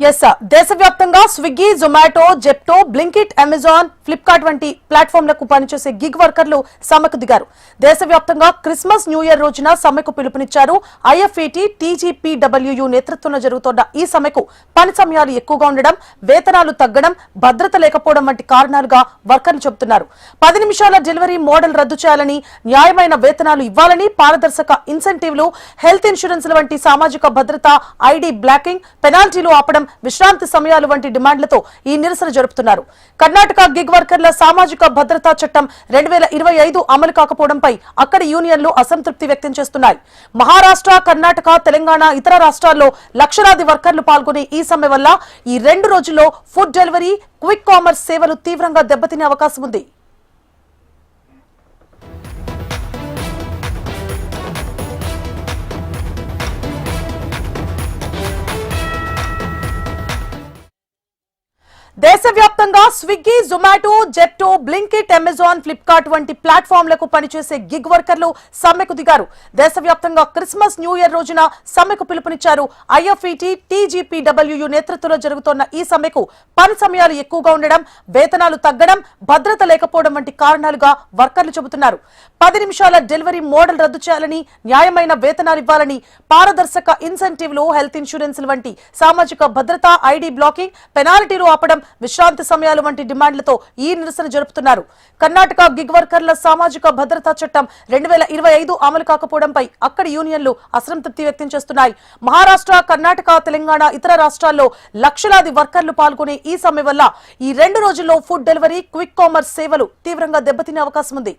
Yes sir దేశవ్యాప్తంగా Swiggy Zomato Zepto Blinkit Amazon Flipkart వంటి ప్లాట్ఫామ్లకు పనిచేసే గిగ్ వర్కర్లు సమ్మెకు దిగారు. దేశవ్యాప్తంగా క్రిస్మస్ న్యూ ఇయర్ రోజున సమ్మెకు పిలుపునిచ్చారు ఐఎఫ్ఏటి టీజీపీడబ్ల్యూయూ నేతృత్వంలో జరుగుతోన్న ఈ సమ్మెకు పని సమయాలు ఎక్కువగా ఉండడం వేతనాలు తగ్గడం భద్రత లేకపోవడం వంటి కారణాలుగా వర్కర్లు చెబుతున్నారు. పది నిమిషాల డెలివరీ మోడల్ రద్దు చేయాలని న్యాయమైన వేతనాలు ఇవ్వాలని పారదర్శక ఇన్సెంటివ్లు హెల్త్ ఇన్సూరెన్స్ల వంటి సామాజిక భద్రత ఐడి బ్లాకింగ్ పెనాల్టీలు ఆపడం విశ్రాంతి సమయాలు వంటి డిమాండ్లతో ఈ నిరసన జరుపుతున్నారు. కర్ణాటక గిగ్ వర్కర్ల సామాజిక భద్రతా చట్టం రెండు వేల ఇరవై ఐదు అమలు కాకపోవడంపై అక్కడి యూనియన్లు అసంతృప్తి వ్యక్తం చేస్తున్నాయి. మహారాష్ట్ర కర్ణాటక తెలంగాణ ఇతర రాష్ట్రాల్లో లక్షలాది వర్కర్లు పాల్గొనే ఈ సమ్మె వల్ల ఈ రెండు రోజుల్లో ఫుడ్ డెలివరీ క్విక్ కామర్స్ సేవలు తీవ్రంగా దెబ్బతినే అవకాశం ఉంది. దేశవ్యాప్తంగా Swiggy Zomato Zepto Blinkit Amazon Flipkart వంటి ప్లాట్ఫామ్లకు పనిచేసే గిగ్ వర్కర్లు సమ్మెకు దిగారు. దేశవ్యాప్తంగా క్రిస్మస్ న్యూ ఇయర్ రోజున సమ్మెకు పిలుపునిచ్చారు ఐఎఫ్ఈటీ టీజీపీడబ్ల్యూయూ నేతృత్వంలో జరుగుతోన్న ఈ సమ్మెకు పని సమయాలు ఎక్కువగా ఉండడం వేతనాలు తగ్గడం భద్రత లేకపోవడం వంటి కారణాలుగా వర్కర్లు చెబుతున్నారు. పది నిమిషాల డెలివరీ మోడల్ రద్దు చేయాలని న్యాయమైన వేతనాలు ఇవ్వాలని పారదర్శక ఇన్సెంటివ్లు హెల్త్ ఇన్సూరెన్స్లు వంటి సామాజిక భద్రత ఐడి బ్లాకింగ్ పెనాల్టీలు ఆపడం విశ్రాంతి సమయాలు వంటి డిమాండ్లతో ఈ నిరసన జరుపుతున్నారు. కర్ణాటక గిగ్ వర్కర్ల సామాజిక భద్రతా చట్టం రెండు వేల ఇరవై ఐదు అమలు కాకపోవడంపై అక్కడి యూనియన్లు అసంతృప్తి వ్యక్తం చేస్తున్నాయి. మహారాష్ట్ర కర్ణాటక తెలంగాణ ఇతర రాష్ట్రాల్లో లక్షలాది వర్కర్లు పాల్గొనే ఈ సమ్మె వల్ల ఈ రెండు రోజుల్లో ఫుడ్ డెలివరీ క్విక్ కామర్స్ సేవలు తీవ్రంగా దెబ్బతినే అవకాశం ఉంది